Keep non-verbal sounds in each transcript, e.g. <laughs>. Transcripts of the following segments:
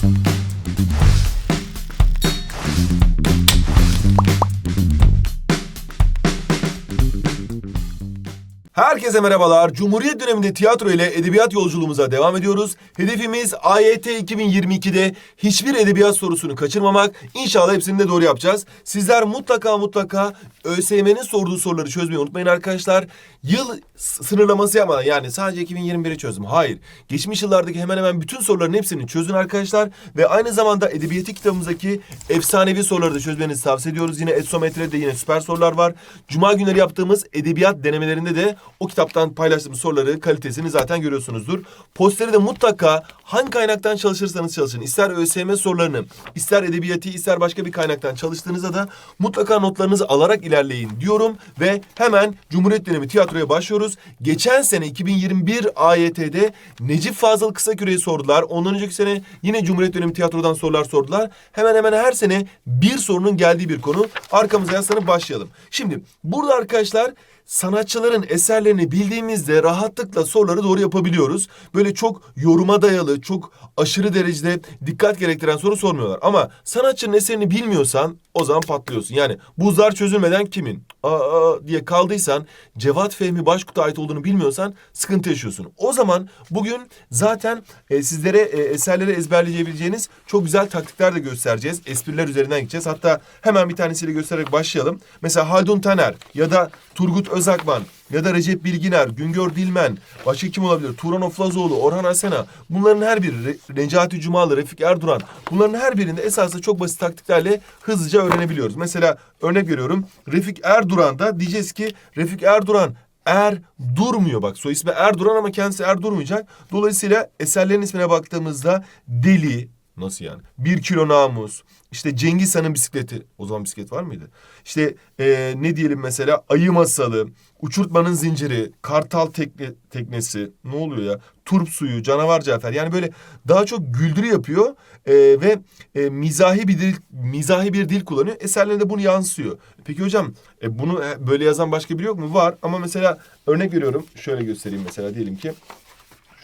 thank you Herkese merhabalar. Cumhuriyet döneminde tiyatro ile edebiyat yolculuğumuza devam ediyoruz. Hedefimiz AYT 2022'de hiçbir edebiyat sorusunu kaçırmamak. İnşallah hepsini de doğru yapacağız. Sizler mutlaka mutlaka ÖSYM'nin sorduğu soruları çözmeyi unutmayın arkadaşlar. Yıl sınırlaması yapmadan yani sadece 2021'i çözdüm. Hayır. Geçmiş yıllardaki hemen hemen bütün soruların hepsini çözün arkadaşlar. Ve aynı zamanda edebiyatı kitabımızdaki efsanevi soruları da çözmenizi tavsiye ediyoruz. Yine Etsometre'de yine süper sorular var. Cuma günleri yaptığımız edebiyat denemelerinde de o kitaptan paylaştığımız soruları kalitesini zaten görüyorsunuzdur. Posteri de mutlaka hangi kaynaktan çalışırsanız çalışın. İster ÖSYM sorularını, ister edebiyatı, ister başka bir kaynaktan çalıştığınızda da mutlaka notlarınızı alarak ilerleyin diyorum. Ve hemen Cumhuriyet dönemi tiyatroya başlıyoruz. Geçen sene 2021 AYT'de Necip Fazıl Kısaküre'yi sordular. Ondan önceki sene yine Cumhuriyet dönemi tiyatrodan sorular sordular. Hemen hemen her sene bir sorunun geldiği bir konu. Arkamıza yaslanıp başlayalım. Şimdi burada arkadaşlar sanatçıların eserlerini bildiğimizde rahatlıkla soruları doğru yapabiliyoruz. Böyle çok yoruma dayalı, çok aşırı derecede dikkat gerektiren soru sormuyorlar. Ama sanatçının eserini bilmiyorsan o zaman patlıyorsun. Yani buzlar çözülmeden kimin? Aa, diye kaldıysan, Cevat Fehmi Başkut'a ait olduğunu bilmiyorsan sıkıntı yaşıyorsun. O zaman bugün zaten e, sizlere e, eserleri ezberleyebileceğiniz çok güzel taktikler de göstereceğiz. Espriler üzerinden gideceğiz. Hatta hemen bir tanesiyle göstererek başlayalım. Mesela Haldun Taner ya da Turgut Özakman ya da Recep Bilginer, Güngör Dilmen, başka kim olabilir? Turan Oflazoğlu, Orhan Asena. Bunların her biri, Necati Cumalı, Refik Erduran. Bunların her birinde esasında çok basit taktiklerle hızlıca öğrenebiliyoruz. Mesela örnek veriyorum. Refik Erduran'da diyeceğiz ki Refik Erduran Er durmuyor bak soy ismi Erduran ama kendisi Er durmayacak. Dolayısıyla eserlerin ismine baktığımızda Deli nasıl yani? Bir kilo namus. İşte Cengiz Han'ın bisikleti. O zaman bisiklet var mıydı? İşte eee, ne diyelim mesela Ayı Masalı, Uçurtmanın Zinciri, Kartal tekne, Teknesi. Ne oluyor ya? Turp Suyu, Canavar Cafer. Yani böyle daha çok güldürü yapıyor eee, ve eee, mizahi bir dil mizahi bir dil kullanıyor. Eserlerinde bunu yansıyor. Peki hocam e, bunu e, böyle yazan başka biri yok mu? Var ama mesela örnek veriyorum. Şöyle göstereyim mesela diyelim ki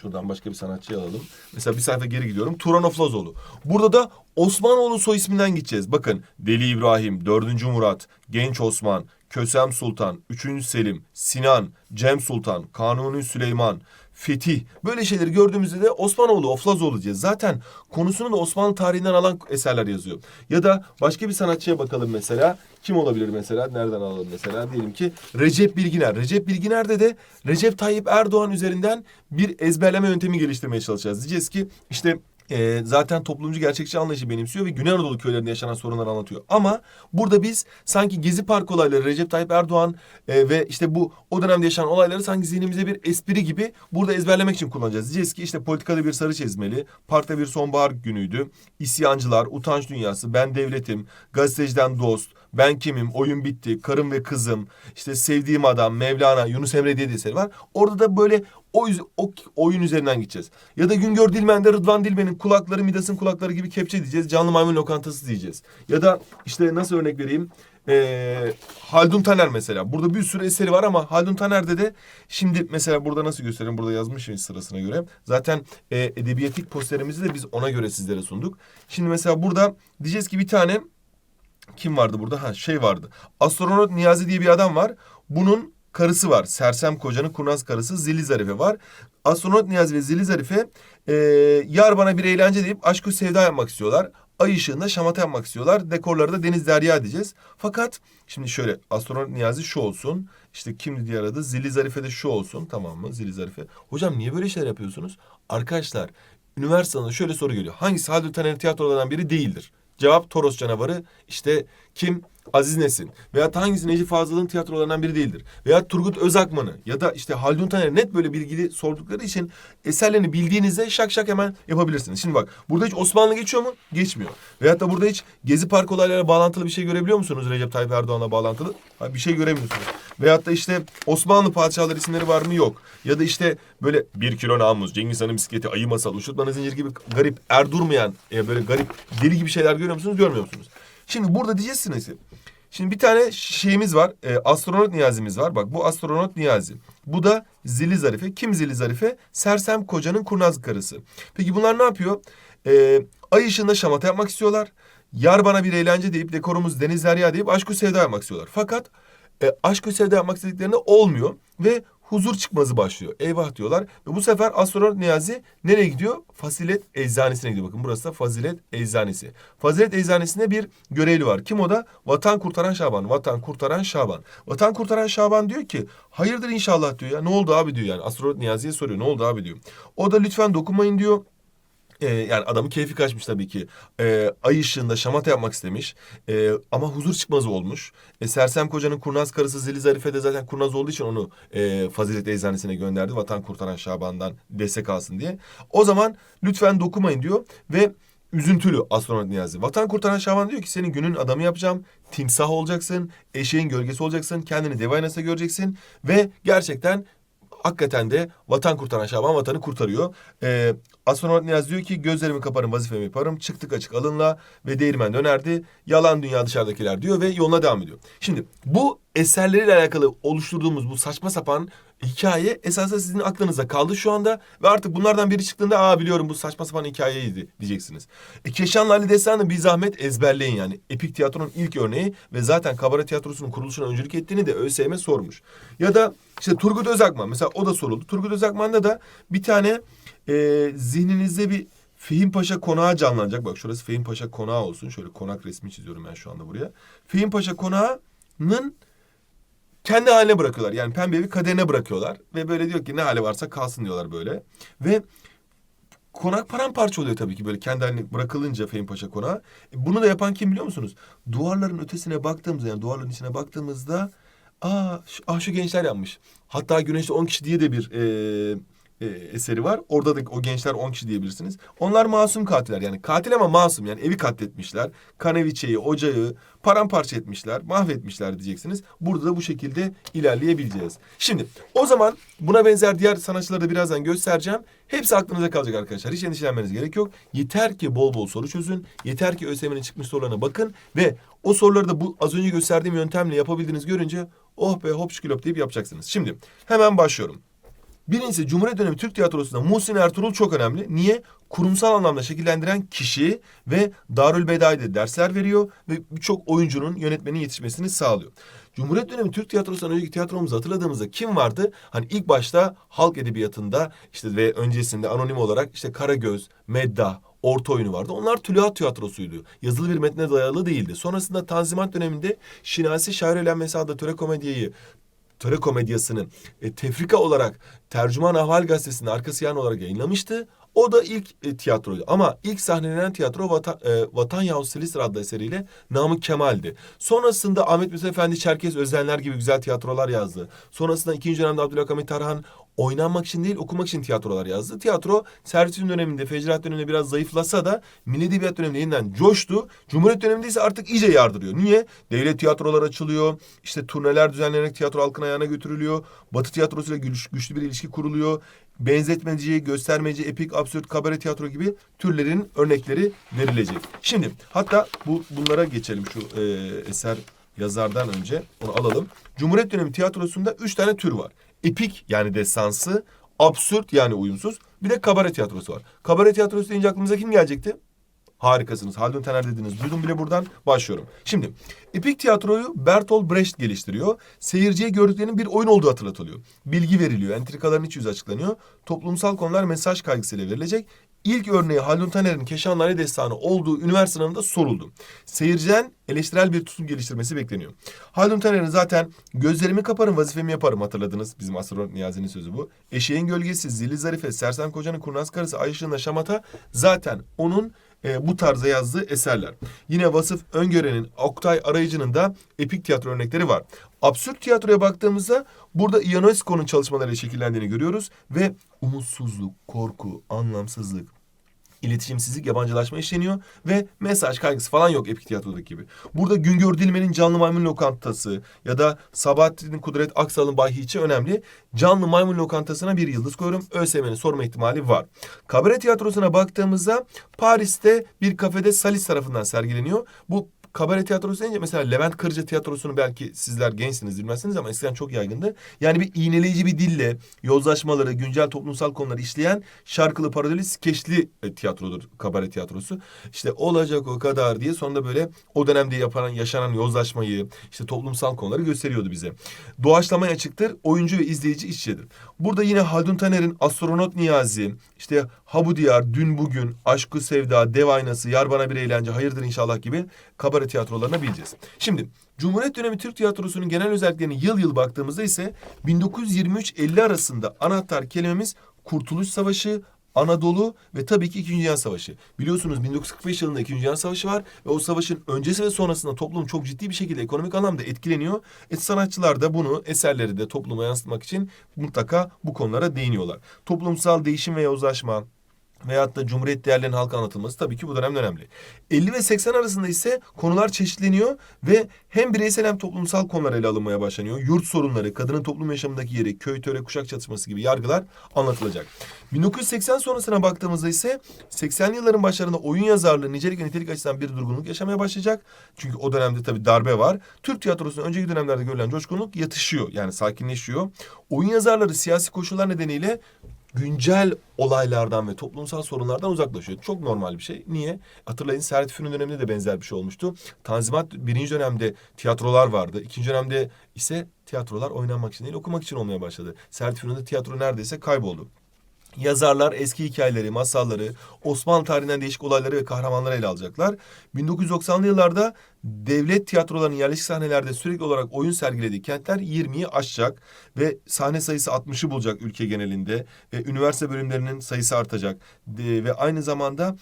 Şuradan başka bir sanatçıyı alalım. Mesela bir sayfa geri gidiyorum. Turan Oflazoğlu. Burada da Osmanoğlu soy isminden gideceğiz. Bakın Deli İbrahim, 4. Murat, Genç Osman, Kösem Sultan, 3. Selim, Sinan, Cem Sultan, Kanuni Süleyman, Fetih. Böyle şeyleri gördüğümüzde de Osmanoğlu, Oflazoğlu diyeceğiz. Zaten konusunu da Osmanlı tarihinden alan eserler yazıyor. Ya da başka bir sanatçıya bakalım mesela. Kim olabilir mesela? Nereden alalım mesela? Diyelim ki Recep Bilginer. Recep Bilginer'de de Recep Tayyip Erdoğan üzerinden bir ezberleme yöntemi geliştirmeye çalışacağız. Diyeceğiz ki işte e, zaten toplumcu gerçekçi anlayışı benimsiyor ve Güney Anadolu köylerinde yaşanan sorunları anlatıyor. Ama burada biz sanki Gezi Park olayları, Recep Tayyip Erdoğan e, ve işte bu o dönemde yaşanan olayları sanki zihnimize bir espri gibi burada ezberlemek için kullanacağız. Diyeceğiz ki işte politikada bir sarı çizmeli, parkta bir sonbahar günüydü, isyancılar, utanç dünyası, ben devletim, gazeteciden dost, ben kimim, oyun bitti, karım ve kızım, işte sevdiğim adam, Mevlana, Yunus Emre diye de eseri var. Orada da böyle o, o oyun üzerinden gideceğiz. Ya da Güngör Dilmen'de Rıdvan Dilmen'in kulakları Midas'ın kulakları gibi kepçe diyeceğiz. Canlı maymun lokantası diyeceğiz. Ya da işte nasıl örnek vereyim? Ee, Haldun Taner mesela. Burada bir sürü eseri var ama Haldun Taner'de de şimdi mesela burada nasıl göstereyim? Burada yazmışım sırasına göre. Zaten e, edebiyatik posterimizi de biz ona göre sizlere sunduk. Şimdi mesela burada diyeceğiz ki bir tane kim vardı burada? Ha şey vardı. Astronot Niyazi diye bir adam var. Bunun karısı var. Sersem kocanın kurnaz karısı Zili Zarife var. Astronot Niyazi ve Zili Zarife e, yar bana bir eğlence deyip aşkı sevda yapmak istiyorlar. Ay ışığında şamata yapmak istiyorlar. Dekorları da deniz derya diyeceğiz. Fakat şimdi şöyle astronot Niyazi şu olsun. İşte kimdi diğer adı? Zili Zarife de şu olsun. Tamam mı? Zili Zarife. Hocam niye böyle şeyler yapıyorsunuz? Arkadaşlar üniversitede şöyle soru geliyor. Hangisi Haldun Taner'in tiyatrolarından biri değildir? Cevap Toros canavarı. İşte kim? Aziz Nesin. Da hangisi Necip Fazıl'ın tiyatrolarından biri değildir. Veya Turgut Özakman'ı ya da işte Haldun Taner net böyle bilgili sordukları için eserlerini bildiğinizde şak şak hemen yapabilirsiniz. Şimdi bak burada hiç Osmanlı geçiyor mu? Geçmiyor. Veyahut da burada hiç Gezi Park olaylarıyla bağlantılı bir şey görebiliyor musunuz Recep Tayyip Erdoğan'la bağlantılı? Ha, bir şey göremiyorsunuz. Veyahut da işte Osmanlı padişahları isimleri var mı? Yok. Ya da işte böyle bir kilo namus, Cengiz Han'ın bisikleti, ayı masal, uçurtmanın zinciri gibi garip, er durmayan, e, böyle garip, deli gibi şeyler görüyor musunuz? Görmüyor musunuz? Şimdi burada diyeceksiniz ki, Şimdi bir tane şeyimiz var. e, astronot Niyazi'miz var. Bak bu astronot Niyazi. Bu da Zili Zarife. Kim Zili Zarife? Sersem kocanın kurnaz karısı. Peki bunlar ne yapıyor? e, ay ışığında şamata yapmak istiyorlar. Yar bana bir eğlence deyip dekorumuz deniz derya deyip aşk sevda yapmak istiyorlar. Fakat e, aşk sevda yapmak istediklerinde olmuyor ve huzur çıkmazı başlıyor. Eyvah diyorlar ve bu sefer astronot Niyazi nereye gidiyor? Fazilet Eczanesine gidiyor. Bakın burası da Fazilet Eczanesi. Fazilet Eczanesinde bir görevli var. Kim o da? Vatan Kurtaran Şaban. Vatan Kurtaran Şaban. Vatan Kurtaran Şaban diyor ki hayırdır inşallah diyor ya. Ne oldu abi diyor yani. Astronot Niyazi'ye soruyor. Ne oldu abi diyor. O da lütfen dokunmayın diyor. Ee, yani adamın keyfi kaçmış tabii ki. Ee, ay ışığında şamata yapmak istemiş. Ee, ama huzur çıkmazı olmuş. E, Sersem Koca'nın kurnaz karısı Zeli Zarife de zaten kurnaz olduğu için onu e, Fazilet Eczanesine gönderdi. Vatan Kurtaran Şaban'dan destek alsın diye. O zaman lütfen dokunmayın diyor ve üzüntülü astronot Niyazi. Vatan Kurtaran Şaban diyor ki senin günün adamı yapacağım. Timsah olacaksın. Eşeğin gölgesi olacaksın. Kendini dev aynasında göreceksin. Ve gerçekten hakikaten de vatan kurtaran Şaban vatanı kurtarıyor. Ee, astronot Niyaz diyor ki gözlerimi kaparım vazifemi yaparım. Çıktık açık alınla ve değirmen dönerdi. Yalan dünya dışarıdakiler diyor ve yoluna devam ediyor. Şimdi bu eserleriyle alakalı oluşturduğumuz bu saçma sapan hikaye esasında sizin aklınızda kaldı şu anda ve artık bunlardan biri çıktığında aa biliyorum bu saçma sapan hikayeydi diyeceksiniz. E, Keşanlı Ali Destanı bir zahmet ezberleyin yani. Epik tiyatronun ilk örneği ve zaten kabare tiyatrosunun kuruluşuna öncülük ettiğini de ÖSYM sormuş. Ya da işte Turgut Özakman mesela o da soruldu. Turgut Özakman'da da bir tane e, zihninizde bir Fehim Paşa konağı canlanacak. Bak şurası Fehim Paşa konağı olsun. Şöyle konak resmi çiziyorum ben şu anda buraya. Fehim Paşa konağının kendi haline bırakıyorlar. Yani pembe bir kaderine bırakıyorlar. Ve böyle diyor ki ne hali varsa kalsın diyorlar böyle. Ve konak paramparça oluyor tabii ki böyle kendi haline bırakılınca Fehim Paşa konağı. E, bunu da yapan kim biliyor musunuz? Duvarların ötesine baktığımızda yani duvarların içine baktığımızda aa şu, ah, şu gençler yapmış. Hatta Güneşte 10 kişi diye de bir e, e, eseri var. Orada da o gençler 10 kişi diyebilirsiniz. Onlar masum katiller yani katil ama masum yani evi katletmişler. Kaneviçeyi, ocağı paramparça etmişler, mahvetmişler diyeceksiniz. Burada da bu şekilde ilerleyebileceğiz. Şimdi o zaman buna benzer diğer sanatçıları da birazdan göstereceğim. Hepsi aklınıza kalacak arkadaşlar. Hiç endişelenmeniz gerek yok. Yeter ki bol bol soru çözün. Yeter ki ÖSYM'nin çıkmış sorularına bakın ve o soruları da bu az önce gösterdiğim yöntemle yapabildiğiniz görünce oh be hop şükülop deyip yapacaksınız. Şimdi hemen başlıyorum. Birincisi Cumhuriyet dönemi Türk tiyatrosunda Muhsin Ertuğrul çok önemli. Niye? Kurumsal anlamda şekillendiren kişi ve Darül Bedai'de dersler veriyor ve birçok oyuncunun yönetmenin yetişmesini sağlıyor. Cumhuriyet dönemi Türk tiyatrosundan önceki tiyatromuzu hatırladığımızda kim vardı? Hani ilk başta halk edebiyatında işte ve öncesinde anonim olarak işte Karagöz, Medda, orta oyunu vardı. Onlar tülahat tiyatrosuydu. Yazılı bir metne dayalı değildi. Sonrasında Tanzimat döneminde Şinasi Şairelen Mesa'da töre komediyeyi töre komedyasını e, tefrika olarak Tercüman Ahval Gazetesi'nin arkası yan olarak yayınlamıştı. O da ilk e, tiyatroydu. Ama ilk sahnelenen tiyatro Vatan, e, Vatan Yahut Silistra adlı eseriyle Namık Kemal'di. Sonrasında Ahmet Mesut Efendi, Çerkez Özenler gibi güzel tiyatrolar yazdı. Sonrasında ikinci dönemde Abdülhakamit Tarhan oynanmak için değil okumak için tiyatrolar yazdı. Tiyatro Servet'in döneminde Fecrahat döneminde biraz zayıflasa da Milli Edebiyat döneminde yeniden coştu. Cumhuriyet döneminde ise artık iyice yardırıyor. Niye? Devlet tiyatrolar açılıyor. İşte turneler düzenlenerek tiyatro halkın ayağına götürülüyor. Batı tiyatrosuyla güç, güçlü bir ilişki kuruluyor. Benzetmeci, göstermeci, epik, absürt, kabare tiyatro gibi türlerin örnekleri verilecek. Şimdi hatta bu bunlara geçelim şu e, eser yazardan önce onu alalım. Cumhuriyet dönemi tiyatrosunda üç tane tür var. Epik yani destansı, absürt yani uyumsuz, bir de kabare tiyatrosu var. Kabare tiyatrosu deyince aklımıza kim gelecekti? Harikasınız. Haldun Taner dediniz. Duydum bile buradan başlıyorum. Şimdi epik tiyatroyu Bertolt Brecht geliştiriyor. Seyirciye gördüklerinin bir oyun olduğu hatırlatılıyor. Bilgi veriliyor. Entrikaların iç yüzü açıklanıyor. Toplumsal konular mesaj kaygısıyla verilecek. İlk örneği Haldun Taner'in Keşanlı Destanı olduğu üniversite sınavında soruldu. Seyirciden eleştirel bir tutum geliştirmesi bekleniyor. Haldun Taner'in zaten gözlerimi kaparım vazifemi yaparım hatırladınız. Bizim astronot Niyazi'nin sözü bu. Eşeğin gölgesi, zilli zarife, sersem kocanın kurnaz karısı, ay ışığında şamata zaten onun e, bu tarzda yazdığı eserler. Yine Vasıf Öngören'in, Oktay Arayıcı'nın da epik tiyatro örnekleri var. Absürt tiyatroya baktığımızda burada Ionesco'nun çalışmalarıyla şekillendiğini görüyoruz ve umutsuzluk, korku, anlamsızlık, iletişimsizlik, yabancılaşma işleniyor ve mesaj kaygısı falan yok epik tiyatrodaki gibi. Burada Güngör Dilmen'in Canlı Maymun Lokantası ya da Sabahattin Kudret Aksal'ın Bay Hiç'i önemli. Canlı Maymun Lokantası'na bir yıldız koyuyorum. ÖSYM'nin sorma ihtimali var. Kabare tiyatrosuna baktığımızda Paris'te bir kafede Salis tarafından sergileniyor. Bu kabare tiyatrosu deyince mesela Levent Kırcı tiyatrosunu belki sizler gençsiniz bilmezsiniz ama eskiden çok yaygındı. Yani bir iğneleyici bir dille yozlaşmaları, güncel toplumsal konuları işleyen şarkılı, parodili, skeçli e, tiyatrodur kabare tiyatrosu. İşte olacak o kadar diye sonunda böyle o dönemde yapan, yaşanan yozlaşmayı, işte toplumsal konuları gösteriyordu bize. Doğaçlamaya açıktır, oyuncu ve izleyici iç içedir. Burada yine Haldun Taner'in Astronot Niyazi, işte Habu Diyar, Dün Bugün, Aşkı Sevda, Dev Aynası, Yar Bana Bir Eğlence, Hayırdır İnşallah gibi kabare tiyatrolarına bileceğiz. Şimdi Cumhuriyet dönemi Türk tiyatrosunun genel özelliklerini yıl yıl baktığımızda ise 1923-50 arasında anahtar kelimemiz Kurtuluş Savaşı, Anadolu ve tabii ki İkinci Dünya Savaşı. Biliyorsunuz 1945 yılında İkinci Dünya Savaşı var ve o savaşın öncesi ve sonrasında toplum çok ciddi bir şekilde ekonomik anlamda etkileniyor. Et sanatçılar da bunu eserleri de topluma yansıtmak için mutlaka bu konulara değiniyorlar. Toplumsal değişim ve yozlaşma, veyahut da Cumhuriyet değerlerinin halka anlatılması tabii ki bu dönemde önemli. 50 ve 80 arasında ise konular çeşitleniyor ve hem bireysel hem toplumsal konular ele alınmaya başlanıyor. Yurt sorunları, kadının toplum yaşamındaki yeri, köy, töre, kuşak çatışması gibi yargılar anlatılacak. 1980 sonrasına baktığımızda ise 80'li yılların başlarında oyun yazarlığı nicelik ve nitelik açısından bir durgunluk yaşamaya başlayacak. Çünkü o dönemde tabii darbe var. Türk tiyatrosunun önceki dönemlerde görülen coşkunluk yatışıyor yani sakinleşiyor. Oyun yazarları siyasi koşullar nedeniyle güncel olaylardan ve toplumsal sorunlardan uzaklaşıyor. Çok normal bir şey. Niye? Hatırlayın Servet Fünun döneminde de benzer bir şey olmuştu. Tanzimat birinci dönemde tiyatrolar vardı. İkinci dönemde ise tiyatrolar oynanmak için değil okumak için olmaya başladı. Servet Fünun'da tiyatro neredeyse kayboldu. Yazarlar eski hikayeleri, masalları, Osmanlı tarihinden değişik olayları ve kahramanları ele alacaklar. 1990'lı yıllarda devlet tiyatrolarının yerleşik sahnelerde sürekli olarak oyun sergilediği kentler 20'yi aşacak ve sahne sayısı 60'ı bulacak ülke genelinde. Ve üniversite bölümlerinin sayısı artacak. Ve aynı zamanda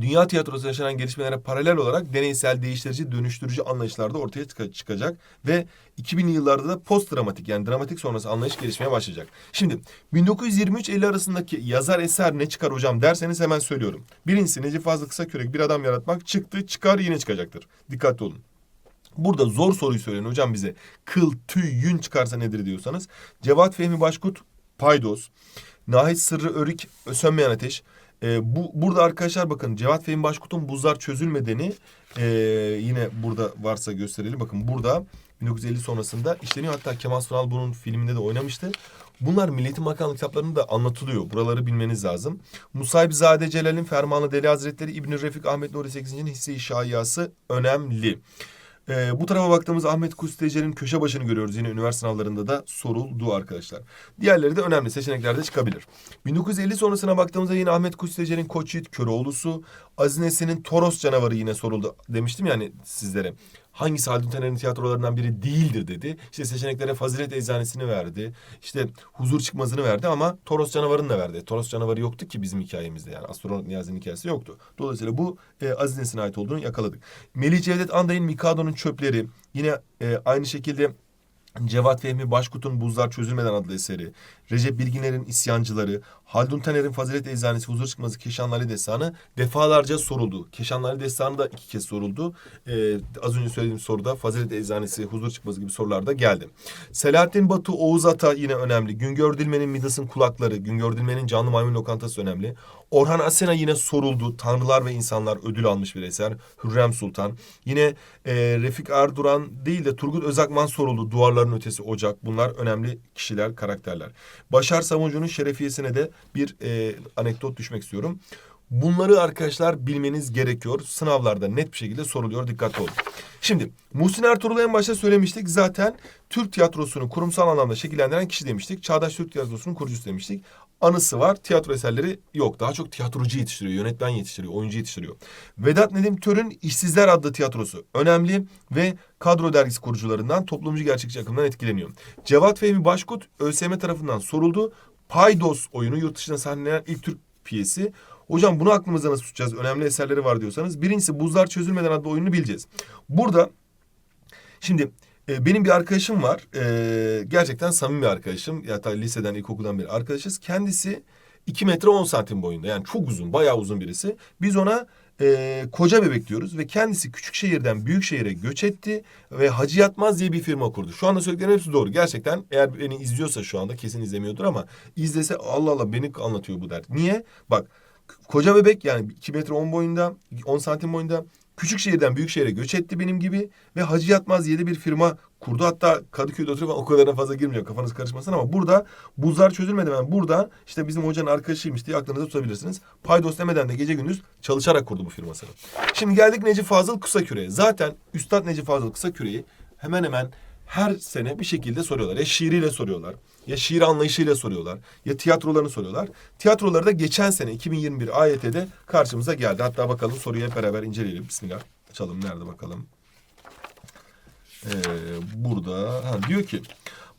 Dünya tiyatrosu yaşanan gelişmelere paralel olarak deneysel, değiştirici, dönüştürücü anlayışlar da ortaya çıka- çıkacak. Ve 2000'li yıllarda da post dramatik yani dramatik sonrası anlayış gelişmeye başlayacak. Şimdi 1923-50 arasındaki yazar eser ne çıkar hocam derseniz hemen söylüyorum. Birincisi Necip Fazıl Kısakürek bir adam yaratmak çıktı çıkar yine çıkacaktır. Dikkatli olun. Burada zor soruyu söyleyin hocam bize. Kıl, tüy, yün çıkarsa nedir diyorsanız. Cevat Fehmi Başkut, Paydos. Nahit Sırrı Örük, Sönmeyen Ateş. Ee, bu burada arkadaşlar bakın Cevat Fehmi Başkut'un Buzlar Çözülmedeni ee, yine burada varsa gösterelim. Bakın burada 1950 sonrasında işleniyor. Hatta Kemal Sunal bunun filminde de oynamıştı. Bunlar Milliyetin Bakanlığı kitaplarında da anlatılıyor. Buraları bilmeniz lazım. Musaybizade Celal'in Fermanı Deli Hazretleri İbn Refik Ahmet Nuri 8.'nin Hisse-i Şayiası önemli. Ee, bu tarafa baktığımız Ahmet Kusteci'nin köşe başını görüyoruz. Yine üniversite sınavlarında da soruldu arkadaşlar. Diğerleri de önemli seçeneklerde çıkabilir. 1950 sonrasına baktığımızda yine Ahmet Kusteci'nin Koçyiğit Köroğlu'su, Aziz Nesin'in Toros canavarı yine soruldu. Demiştim yani sizlere. Hangisi Haldun Taner'in tiyatrolarından biri değildir dedi. İşte seçeneklere Fazilet Eczanesini verdi. İşte Huzur Çıkmazı'nı verdi ama Toros canavarını da verdi. Toros canavarı yoktu ki bizim hikayemizde yani. Astronot Niyazi'nin hikayesi yoktu. Dolayısıyla bu e, Aziz Nesin'e ait olduğunu yakaladık. Melih Cevdet Anday'ın Mikado'nun Çöpleri. Yine e, aynı şekilde Cevat Fehmi Başkut'un Buzlar Çözülmeden adlı eseri, Recep Bilginer'in İsyancıları, Haldun Taner'in Fazilet Eczanesi, Huzur Çıkmazı, Keşanlı Ali Destanı defalarca soruldu. Keşanlı Ali Destanı da iki kez soruldu. Ee, az önce söylediğim soruda Fazilet Eczanesi, Huzur Çıkmazı gibi sorular da geldi. Selahattin Batu, Oğuz Ata yine önemli. Güngör Dilmen'in Midas'ın Kulakları, Güngör Dilmen'in Canlı Maymun Lokantası önemli. Orhan Asena yine soruldu. Tanrılar ve İnsanlar ödül almış bir eser. Hürrem Sultan. Yine e, Refik Erduran değil de Turgut Özakman soruldu. Duvarların Ötesi Ocak. Bunlar önemli kişiler, karakterler. Başar Samucu'nun şerefiyesine de bir e, anekdot düşmek istiyorum. Bunları arkadaşlar bilmeniz gerekiyor. Sınavlarda net bir şekilde soruluyor. Dikkatli olun. Şimdi Muhsin Ertuğrul'u en başta söylemiştik. Zaten Türk tiyatrosunu kurumsal anlamda şekillendiren kişi demiştik. Çağdaş Türk tiyatrosunun kurucusu demiştik. Anısı var. Tiyatro eserleri yok. Daha çok tiyatrocu yetiştiriyor, yönetmen yetiştiriyor, oyuncu yetiştiriyor. Vedat Nedim Tör'ün İşsizler adlı tiyatrosu önemli ve kadro dergisi kurucularından toplumcu gerçekçi akımdan etkileniyor. Cevat Fehmi Başkut ÖSYM tarafından soruldu. Paydos oyunu yurt dışında sahnelenen ilk Türk piyesi. Hocam bunu aklımıza nasıl tutacağız? Önemli eserleri var diyorsanız. Birincisi Buzlar Çözülmeden adlı oyununu bileceğiz. Burada şimdi e, benim bir arkadaşım var. E, gerçekten samimi bir arkadaşım. Da liseden, ilkokuldan beri arkadaşız. Kendisi 2 metre 10 santim boyunda. Yani çok uzun, bayağı uzun birisi. Biz ona e, koca bebek diyoruz ve kendisi küçük şehirden büyük şehire göç etti ve Hacı Yatmaz diye bir firma kurdu. Şu anda söylediklerim hepsi doğru. Gerçekten eğer beni izliyorsa şu anda kesin izlemiyordur ama izlese Allah Allah beni anlatıyor bu der. Niye? Bak koca bebek yani 2 metre 10 boyunda 10 santim boyunda Küçük şehirden büyük şehre göç etti benim gibi ve Hacı Yatmaz diye de bir firma kurdu. Hatta Kadıköy'de oturuyor o kadarına fazla girmiyorum kafanız karışmasın ama burada buzlar çözülmedi ben burada işte bizim hocanın arkadaşıymış diye aklınızda tutabilirsiniz. Paydos demeden de gece gündüz çalışarak kurdu bu firmasını. Şimdi geldik Necip Fazıl Kısaküre'ye. Zaten Üstad Necip Fazıl Kısaküre'yi hemen hemen her sene bir şekilde soruyorlar. Ya şiiriyle soruyorlar, ya şiir anlayışıyla soruyorlar, ya tiyatrolarını soruyorlar. Tiyatroları da geçen sene 2021 AYT'de karşımıza geldi. Hatta bakalım soruyu hep beraber inceleyelim. Bismillah. Açalım nerede bakalım. Ee, burada ha, diyor ki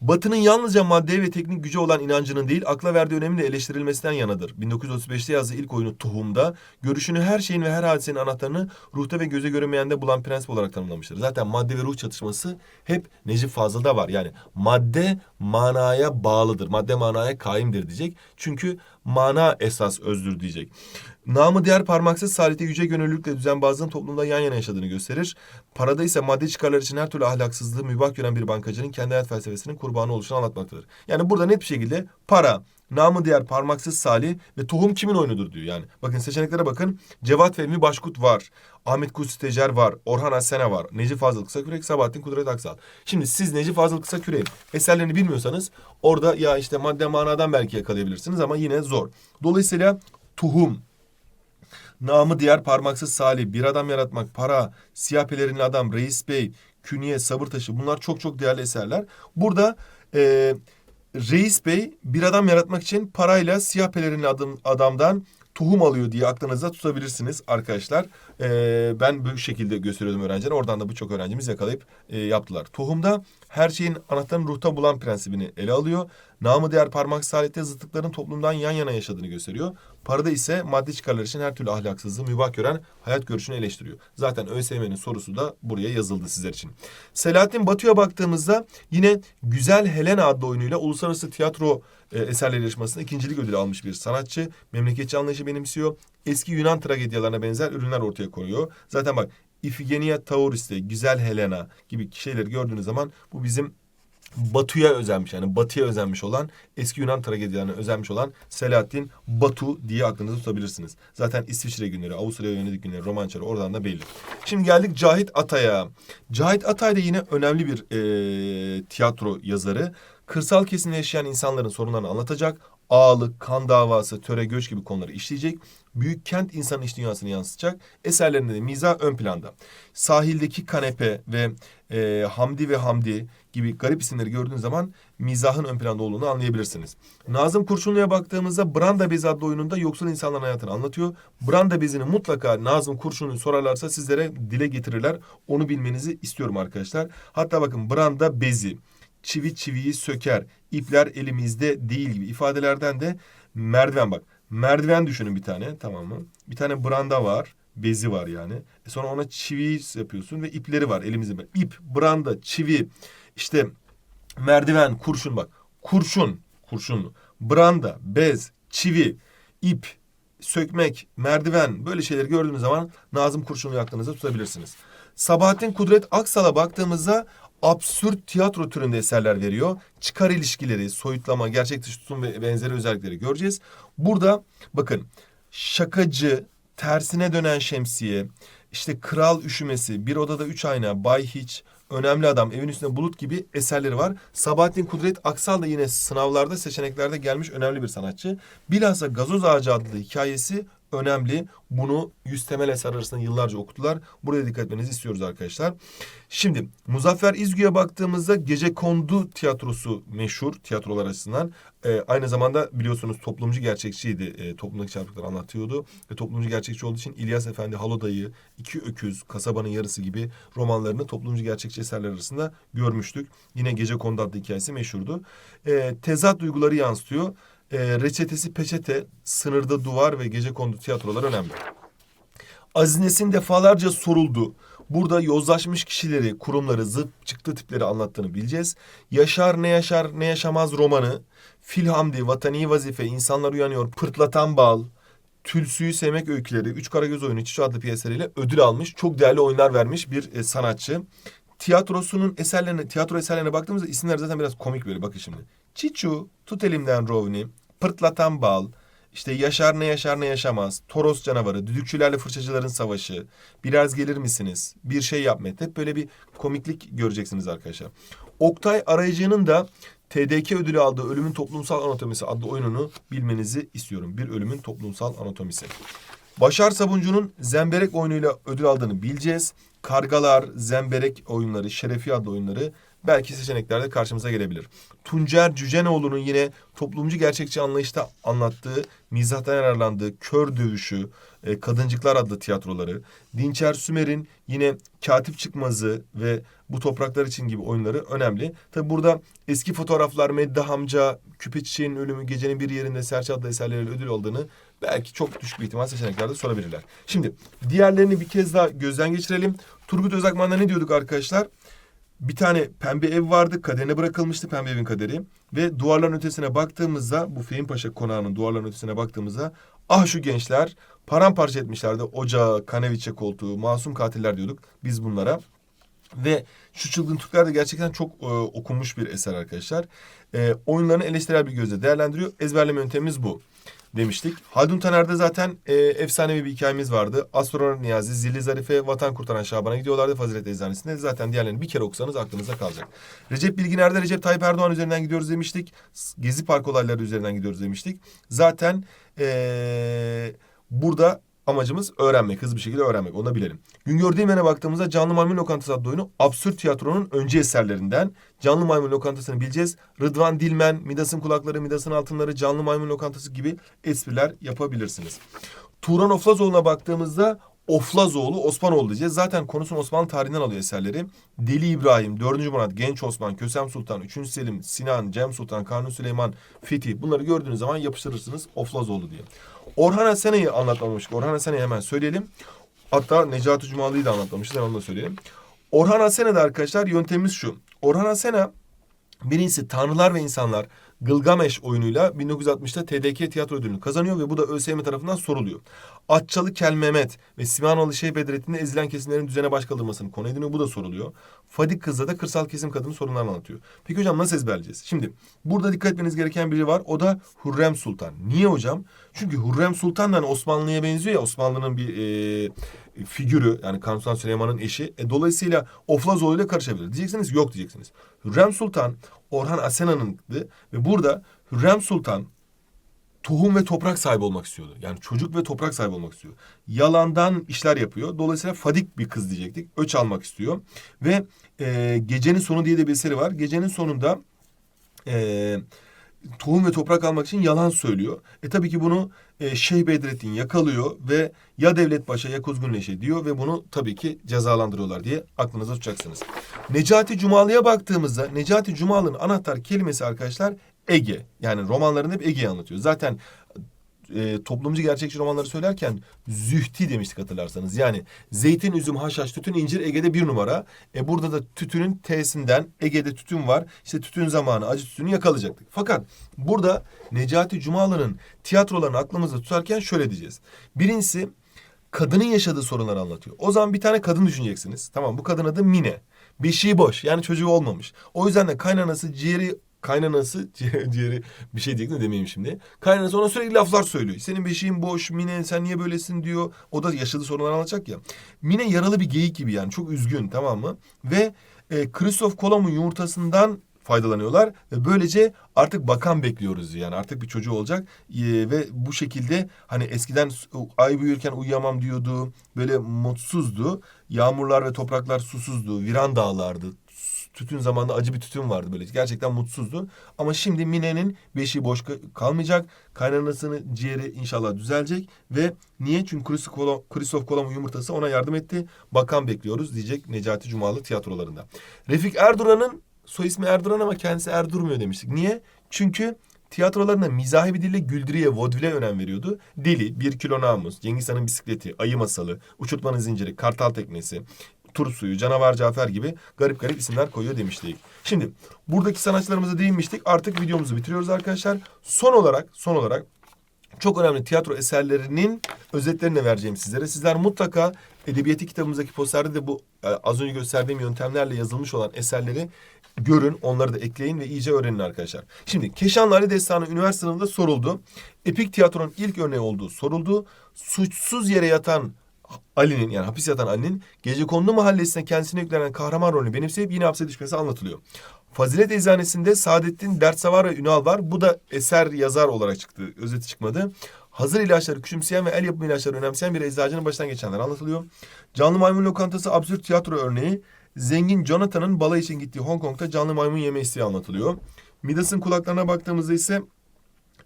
Batı'nın yalnızca maddeye ve teknik gücü olan inancının değil, akla verdiği önemin de eleştirilmesinden yanadır. 1935'te yazdığı ilk oyunu Tohum'da, görüşünü her şeyin ve her hadisenin anahtarını ruhta ve göze görünmeyende bulan prensip olarak tanımlamıştır. Zaten madde ve ruh çatışması hep Necip Fazıl'da var. Yani madde manaya bağlıdır, madde manaya kaimdir diyecek. Çünkü mana esas özdür diyecek. Namı diğer parmaksız salite yüce gönüllülükle düzenbazlığın toplumda yan yana yaşadığını gösterir. Parada ise madde çıkarlar için her türlü ahlaksızlığı mübah gören bir bankacının kendi hayat felsefesinin kurbanı oluşunu anlatmaktadır. Yani burada net bir şekilde para, namı diğer parmaksız salih ve tohum kimin oyunudur diyor yani. Bakın seçeneklere bakın. Cevat Fehmi Başkut var. Ahmet Kutsi Tecer var. Orhan Asena var. Necip Fazıl Kısakürek, Sabahattin Kudret Aksal. Şimdi siz Necip Fazıl Kısakürek'in eserlerini bilmiyorsanız orada ya işte madde manadan belki yakalayabilirsiniz ama yine zor. Dolayısıyla tohum, Namı diğer parmaksız salih, bir adam yaratmak, para, siyah pelerinli adam, reis bey, künye, sabır taşı bunlar çok çok değerli eserler. Burada e, reis bey bir adam yaratmak için parayla siyah pelerinli adam, adamdan tohum alıyor diye aklınızda tutabilirsiniz arkadaşlar. E, ben bu şekilde gösteriyordum öğrencilere. Oradan da birçok öğrencimiz yakalayıp e, yaptılar. Tohumda her şeyin anahtarını ruhta bulan prensibini ele alıyor. Namı diğer parmak salihte zıtlıkların toplumdan yan yana yaşadığını gösteriyor. Parada ise maddi çıkarlar için her türlü ahlaksızlığı mübah gören hayat görüşünü eleştiriyor. Zaten ÖSYM'nin sorusu da buraya yazıldı sizler için. Selahattin Batu'ya baktığımızda yine Güzel Helena adlı oyunuyla Uluslararası Tiyatro e, Eserleri Yarışması'nda ikincilik ödülü almış bir sanatçı. Memleketçi anlayışı benimsiyor. Eski Yunan tragedyalarına benzer ürünler ortaya koyuyor. Zaten bak İfigenia Tauriste, Güzel Helena gibi şeyleri gördüğünüz zaman bu bizim Batu'ya özenmiş yani Batı'ya özenmiş olan eski Yunan tragedyalarına özenmiş olan Selahattin Batu diye aklınızda tutabilirsiniz. Zaten İsviçre günleri, Avusturya yönelik günleri, romançları oradan da belli. Şimdi geldik Cahit Atay'a. Cahit Atay da yine önemli bir e, tiyatro yazarı. Kırsal kesimde yaşayan insanların sorunlarını anlatacak. Ağalık, kan davası, töre, göç gibi konuları işleyecek. Büyük kent insanın iç dünyasını yansıtacak. Eserlerinde de mizah ön planda. Sahildeki kanepe ve e, Hamdi ve Hamdi gibi garip isimleri gördüğünüz zaman mizahın ön planda olduğunu anlayabilirsiniz. Nazım Kurşunlu'ya baktığımızda Branda Bezi adlı oyununda yoksul insanların hayatını anlatıyor. Branda Bezi'ni mutlaka Nazım Kurşunlu'yu sorarlarsa sizlere dile getirirler. Onu bilmenizi istiyorum arkadaşlar. Hatta bakın Branda Bezi, çivi çiviyi söker, ipler elimizde değil gibi ifadelerden de merdiven bak. Merdiven düşünün bir tane tamam mı? Bir tane branda var. Bezi var yani. E sonra ona çivi yapıyorsun ve ipleri var elimizde. İp, branda, çivi, işte merdiven, kurşun bak. Kurşun, kurşunlu. Branda, bez, çivi, ip, sökmek, merdiven böyle şeyleri gördüğünüz zaman Nazım Kurşunlu'yu aklınızda tutabilirsiniz. Sabahattin Kudret Aksal'a baktığımızda absürt tiyatro türünde eserler veriyor. Çıkar ilişkileri, soyutlama, gerçek dışı tutum ve benzeri özellikleri göreceğiz. Burada bakın şakacı, tersine dönen şemsiye, işte kral üşümesi, bir odada üç ayna, bay hiç, önemli adam, evin üstünde bulut gibi eserleri var. Sabahattin Kudret Aksal da yine sınavlarda, seçeneklerde gelmiş önemli bir sanatçı. Bilhassa Gazoz Ağacı adlı hikayesi önemli. Bunu yüz temel eser arasında yıllarca okuttular. Buraya dikkat etmenizi istiyoruz arkadaşlar. Şimdi Muzaffer İzgü'ye baktığımızda Gece Kondu tiyatrosu meşhur tiyatrolar açısından. Ee, aynı zamanda biliyorsunuz toplumcu gerçekçiydi. Ee, toplumdaki çarpıkları anlatıyordu. Ve toplumcu gerçekçi olduğu için İlyas Efendi, Halodayı, İki Öküz, Kasabanın Yarısı gibi romanlarını toplumcu gerçekçi eserler arasında görmüştük. Yine Gece Kondu adlı hikayesi meşhurdu. Ee, tezat duyguları yansıtıyor. Ee, reçetesi peçete, sınırda duvar ve gece kondu tiyatrolar önemli. Aziz Nesin defalarca soruldu. Burada yozlaşmış kişileri, kurumları, zıp çıktı tipleri anlattığını bileceğiz. Yaşar ne yaşar ne yaşamaz romanı, Filhamdi, Vatani Vazife, İnsanlar Uyanıyor, Pırtlatan Bal, Tülsü'yü sevmek öyküleri, Üç Karagöz oyunu, Çiço adlı piyeseleriyle ödül almış. Çok değerli oyunlar vermiş bir e, sanatçı. Tiyatrosunun eserlerine, tiyatro eserlerine baktığımızda isimler zaten biraz komik böyle bakın şimdi. Çiçu, Tut Elimden Rovni, Pırtlatan Bal, işte Yaşar ne yaşar ne yaşamaz, Toros canavarı, düdükçülerle fırçacıların savaşı, biraz gelir misiniz, bir şey yap. Hep böyle bir komiklik göreceksiniz arkadaşlar. Oktay Arayıcı'nın da TDK ödülü aldığı Ölümün Toplumsal Anatomisi adlı oyununu bilmenizi istiyorum. Bir ölümün toplumsal anatomisi. Başar Sabuncu'nun Zemberek oyunuyla ödül aldığını bileceğiz. Kargalar, Zemberek oyunları, Şerefi adlı oyunları belki seçeneklerde karşımıza gelebilir. Tuncer Cücenoğlu'nun yine toplumcu gerçekçi anlayışta anlattığı, mizahtan yararlandığı Kör Dövüşü, e, Kadıncıklar adlı tiyatroları, Dinçer Sümer'in yine Katip Çıkmazı ve Bu Topraklar için gibi oyunları önemli. Tabi burada eski fotoğraflar, Medda Hamca, Küpe Çiçeğinin Ölümü, Gecenin Bir Yerinde Serçe adlı eserleriyle ödül olduğunu belki çok düşük bir ihtimal seçeneklerde sorabilirler. Şimdi diğerlerini bir kez daha gözden geçirelim. Turgut Özakman'da ne diyorduk arkadaşlar? Bir tane pembe ev vardı. Kaderine bırakılmıştı pembe evin kaderi. Ve duvarların ötesine baktığımızda bu Fehim Paşa konağının duvarların ötesine baktığımızda ah şu gençler paramparça etmişlerdi. Ocağı, kaneviçe koltuğu, masum katiller diyorduk biz bunlara. Ve şu Çılgın Türkler de gerçekten çok e, okunmuş bir eser arkadaşlar. E, oyunlarını eleştirel bir gözle değerlendiriyor. Ezberleme yöntemimiz bu demiştik. Haldun Taner'de zaten e, efsanevi bir hikayemiz vardı. Astronot Niyazi, Zilli Zarife, Vatan Kurtaran Şaban'a gidiyorlardı Fazilet Eczacısı'nda. Zaten diğerlerini bir kere okusanız aklınıza kalacak. Recep Bilginer'de Recep Tayyip Erdoğan üzerinden gidiyoruz demiştik. Gezi Park olayları üzerinden gidiyoruz demiştik. Zaten e, burada amacımız öğrenmek, hızlı bir şekilde öğrenmek. Onu da bilelim. Güngör Değmen'e baktığımızda Canlı Maymun Lokantası adlı oyunu absürt tiyatronun öncü eserlerinden. Canlı Maymun Lokantası'nı bileceğiz. Rıdvan Dilmen, Midas'ın kulakları, Midas'ın altınları, Canlı Maymun Lokantası gibi espriler yapabilirsiniz. Turan Oflazoğlu'na baktığımızda Oflazoğlu Osmanoğlu diyeceğiz. Zaten konusunu Osmanlı tarihinden alıyor eserleri. Deli İbrahim, 4. Murat, Genç Osman, Kösem Sultan, 3. Selim, Sinan, Cem Sultan, Kanuni Süleyman, Fethi bunları gördüğünüz zaman yapıştırırsınız Oflazoğlu diye. Orhan Asena'yı anlatmamıştık. Orhan Asena'yı hemen söyleyelim. Hatta Necati Cumalı'yı da anlatmamışız. Onu da söyleyelim. Orhan Asena'da arkadaşlar yöntemimiz şu. Orhan Asena birincisi Tanrılar ve İnsanlar Gılgameş oyunuyla 1960'ta TDK tiyatro ödülünü kazanıyor ve bu da ÖSYM tarafından soruluyor. Atçalı Kel Mehmet ve Simanoğlu Şeyh Bedrettin'de ezilen kesimlerin düzene baş kaldırmasını konu ediniyor. Bu da soruluyor. Fadik Kız'da da kırsal kesim kadının sorunlarını anlatıyor. Peki hocam nasıl ezberleyeceğiz? Şimdi burada dikkat etmeniz gereken biri var. O da Hürrem Sultan. Niye hocam? Çünkü Hürrem Sultan da hani Osmanlı'ya benziyor ya. Osmanlı'nın bir e, figürü yani Kanuni Süleyman'ın eşi. E, dolayısıyla Oflazoğlu ile karışabilir. Diyeceksiniz yok diyeceksiniz. Hürrem Sultan Orhan Asena'nındı ve burada Hürrem Sultan tohum ve toprak sahibi olmak istiyordu. Yani çocuk ve toprak sahibi olmak istiyor. Yalandan işler yapıyor. Dolayısıyla fadik bir kız diyecektik. Öç almak istiyor. Ve e, Gecenin Sonu diye de bir eseri var. Gecenin sonunda e, tohum ve toprak almak için yalan söylüyor. E tabii ki bunu e, Şeyh Bedrettin yakalıyor ve ya Devlet Paşa ya Kuzgun Leşe diyor ve bunu tabii ki cezalandırıyorlar diye aklınıza tutacaksınız. Necati Cumalı'ya baktığımızda Necati Cumalı'nın anahtar kelimesi arkadaşlar Ege. Yani romanlarında hep Ege'yi anlatıyor. Zaten e, toplumcu gerçekçi romanları söylerken zühti demiştik hatırlarsanız. Yani zeytin, üzüm, haşhaş, tütün, incir Ege'de bir numara. E burada da tütünün T'sinden Ege'de tütün var. İşte tütün zamanı acı tütünü yakalayacaktık. Fakat burada Necati Cumalı'nın tiyatrolarını aklımızda tutarken şöyle diyeceğiz. Birincisi kadının yaşadığı sorunları anlatıyor. O zaman bir tane kadın düşüneceksiniz. Tamam bu kadın adı Mine. Beşiği boş yani çocuğu olmamış. O yüzden de kaynanası ciğeri kaynanası <laughs> ciğeri bir şey diyecektim de demeyeyim şimdi. Kaynanası ona sürekli laflar söylüyor. Senin beşiğin boş Mine sen niye böylesin diyor. O da yaşadığı sorunları anlatacak ya. Mine yaralı bir geyik gibi yani çok üzgün tamam mı? Ve e, Christoph Kolomb'un yumurtasından faydalanıyorlar ve böylece artık bakan bekliyoruz yani artık bir çocuğu olacak ee, ve bu şekilde hani eskiden ay büyürken uyuyamam diyordu böyle mutsuzdu yağmurlar ve topraklar susuzdu viran dağlardı tütün zamanında acı bir tütün vardı böyle. Gerçekten mutsuzdu. Ama şimdi Mine'nin beşiği boş kalmayacak. Kaynanasının ciğeri inşallah düzelecek. Ve niye? Çünkü Kristof Kolom'un yumurtası ona yardım etti. Bakan bekliyoruz diyecek Necati Cumalı tiyatrolarında. Refik Erduran'ın soy ismi Erduran ama kendisi Erdurmuyor demiştik. Niye? Çünkü tiyatrolarında mizahi bir dille güldürüye, vodvile önem veriyordu. Deli, Bir Kilo Namus, Cengiz Han'ın bisikleti, Ayı Masalı, Uçurtmanın Zinciri, Kartal Teknesi, Tur Suyu, Canavar Cafer gibi garip garip isimler koyuyor demiştik. Şimdi buradaki sanatçılarımıza değinmiştik. Artık videomuzu bitiriyoruz arkadaşlar. Son olarak, son olarak çok önemli tiyatro eserlerinin özetlerini vereceğim sizlere. Sizler mutlaka edebiyatı kitabımızdaki posterde de bu e, az önce gösterdiğim yöntemlerle yazılmış olan eserleri görün, onları da ekleyin ve iyice öğrenin arkadaşlar. Şimdi Keşanlı Ali Destanı üniversite sınavında soruldu. Epik tiyatronun ilk örneği olduğu soruldu. Suçsuz yere yatan Ali'nin yani hapis yatan Ali'nin gecekondu mahallesine kendisine yüklenen kahraman rolünü benimseyip yine hapse düşmesi anlatılıyor. Fazilet Eczanesinde Saadettin Dertsavar ve Ünal var. Bu da eser yazar olarak çıktı. Özeti çıkmadı. Hazır ilaçları küçümseyen ve el yapımı ilaçları önemseyen bir eczacının başından geçenler anlatılıyor. Canlı maymun lokantası absürt tiyatro örneği. Zengin Jonathan'ın balayı için gittiği Hong Kong'da canlı maymun yeme isteği anlatılıyor. Midas'ın kulaklarına baktığımızda ise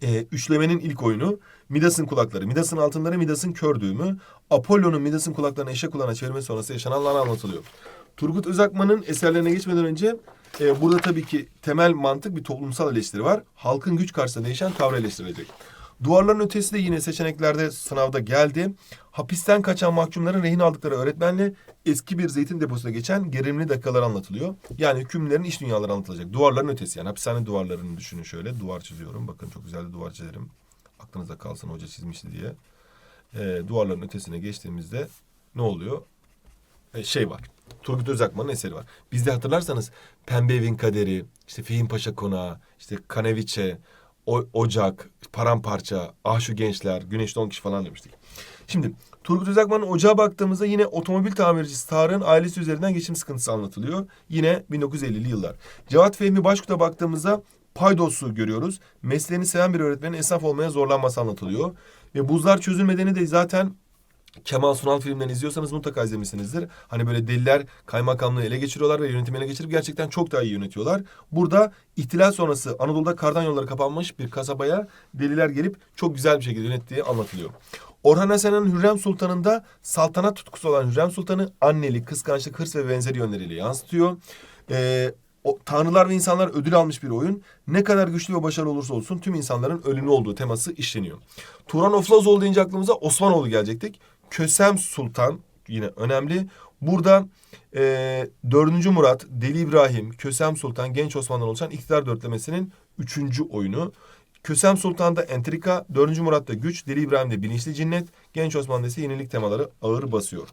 e, üçlemenin ilk oyunu. Midas'ın kulakları, Midas'ın altınları, Midas'ın kör düğümü. Apollo'nun Midas'ın kulaklarını eşek kulağına çevirme sonrası yaşananlar anlatılıyor. Turgut Özakman'ın eserlerine geçmeden önce e, burada tabii ki temel mantık bir toplumsal eleştiri var. Halkın güç karşısında değişen tavrı eleştirilecek. Duvarların ötesi de yine seçeneklerde sınavda geldi. Hapisten kaçan mahkumların rehin aldıkları öğretmenle eski bir zeytin deposuna geçen gerilimli dakikalar anlatılıyor. Yani hükümlerin iş dünyaları anlatılacak. Duvarların ötesi yani hapishane duvarlarını düşünün şöyle. Duvar çiziyorum. Bakın çok güzel bir duvar çizerim. Aklınızda kalsın hoca çizmişti diye. Ee, duvarların ötesine geçtiğimizde ne oluyor? Ee, şey var. Turgut Özakman'ın eseri var. Bizde hatırlarsanız Pembe Evin Kaderi, işte Fehim Paşa Konağı, işte Kaneviçe, o, Ocak, Paramparça, Ah Şu Gençler, Güneşli 10 kişi falan demiştik. Şimdi Turgut Özakman'ın ocağa baktığımızda yine otomobil tamircisi Tarık'ın ailesi üzerinden geçim sıkıntısı anlatılıyor. Yine 1950'li yıllar. Cevat Fehmi Başkut'a baktığımızda Paydos'u görüyoruz. Mesleğini seven bir öğretmenin esnaf olmaya zorlanması anlatılıyor. Ve buzlar çözülmediğini de zaten Kemal Sunal filmlerini izliyorsanız mutlaka izlemişsinizdir. Hani böyle deliler kaymakamlığı ele geçiriyorlar ve yönetimi ele geçirip gerçekten çok daha iyi yönetiyorlar. Burada ihtilal sonrası Anadolu'da kardan yolları kapanmış bir kasabaya deliler gelip çok güzel bir şekilde yönettiği anlatılıyor. Orhan Hasen'in Hürrem Sultan'ında saltanat tutkusu olan Hürrem Sultan'ı anneli, kıskançlık, hırs ve benzeri yönleriyle yansıtıyor. Ee, o, tanrılar ve insanlar ödül almış bir oyun. Ne kadar güçlü ve başarılı olursa olsun tüm insanların ölümlü olduğu teması işleniyor. Turan Oflazoğlu deyince aklımıza Osmanoğlu gelecektik. Kösem Sultan yine önemli. Burada e, 4. Murat, Deli İbrahim, Kösem Sultan, Genç Osman'dan oluşan iktidar dörtlemesinin üçüncü oyunu. Kösem Sultan'da entrika, 4. Murat'ta güç, Deli İbrahim'de bilinçli cinnet, Genç Osman'da ise yenilik temaları ağır basıyor.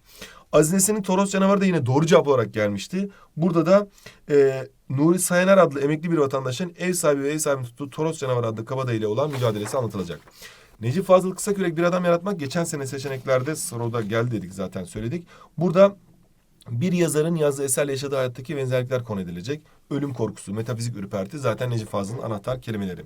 Aziz Nesin'in Toros Canavarı da yine doğru cevap olarak gelmişti. Burada da e, Nuri Sayaner adlı emekli bir vatandaşın ev sahibi ve ev sahibinin tuttuğu Toros Canavarı adlı kabadayı ile olan mücadelesi anlatılacak. Necip Fazıl Kısakürek bir adam yaratmak geçen sene seçeneklerde soruda geldi dedik zaten söyledik. Burada bir yazarın yazdığı eserle yaşadığı hayattaki benzerlikler konu edilecek. Ölüm korkusu, metafizik ürperti zaten Necip Fazıl'ın anahtar kelimeleri.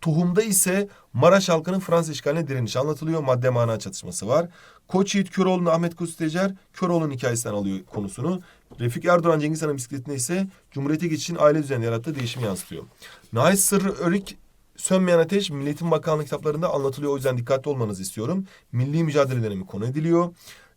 Tohum'da ise Maraş halkının Fransız işgaline direniş anlatılıyor. Madde mana çatışması var. Koç Yiğit Köroğlu'nu Ahmet Kustecer, Köroğlu'nun hikayesinden alıyor konusunu. Refik Erdoğan Cengiz Han'ın bisikletinde ise Cumhuriyet'e geçişin aile düzeninde yarattığı değişimi yansıtıyor. Nahit Sırrı Örik Sönmeyen Ateş Milletin Bakanlığı kitaplarında anlatılıyor. O yüzden dikkatli olmanızı istiyorum. Milli mücadele dönemi konu ediliyor.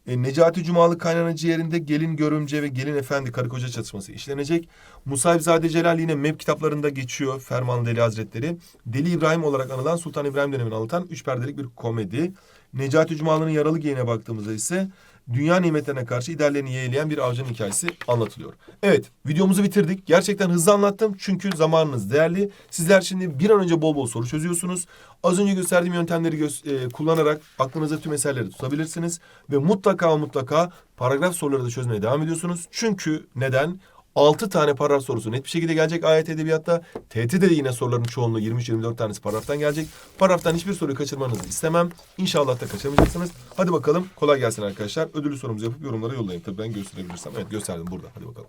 E, Necati Cumalı kaynana ciğerinde gelin görümce ve gelin efendi karı koca çatışması işlenecek. Musayipzade Celal yine MEP kitaplarında geçiyor. Fermanlı Deli Hazretleri. Deli İbrahim olarak anılan Sultan İbrahim dönemini anlatan üç perdelik bir komedi. Necati Cumalı'nın yaralı giyine baktığımızda ise dünya nimetlerine karşı ideallerini yeğleyen bir avcının hikayesi anlatılıyor. Evet videomuzu bitirdik. Gerçekten hızlı anlattım çünkü zamanınız değerli. Sizler şimdi bir an önce bol bol soru çözüyorsunuz. Az önce gösterdiğim yöntemleri gö- e, kullanarak aklınıza tüm eserleri tutabilirsiniz. Ve mutlaka mutlaka paragraf soruları da çözmeye devam ediyorsunuz. Çünkü neden? 6 tane paragraf sorusu net bir şekilde gelecek ayet edebiyatta. TET'de de yine soruların çoğunluğu 23-24 tanesi paragraftan gelecek. Paragraftan hiçbir soruyu kaçırmanızı istemem. İnşallah da kaçırmayacaksınız. Hadi bakalım kolay gelsin arkadaşlar. Ödüllü sorumuzu yapıp yorumlara yollayın. Tabii ben gösterebilirsem. Evet gösterdim burada. Hadi bakalım.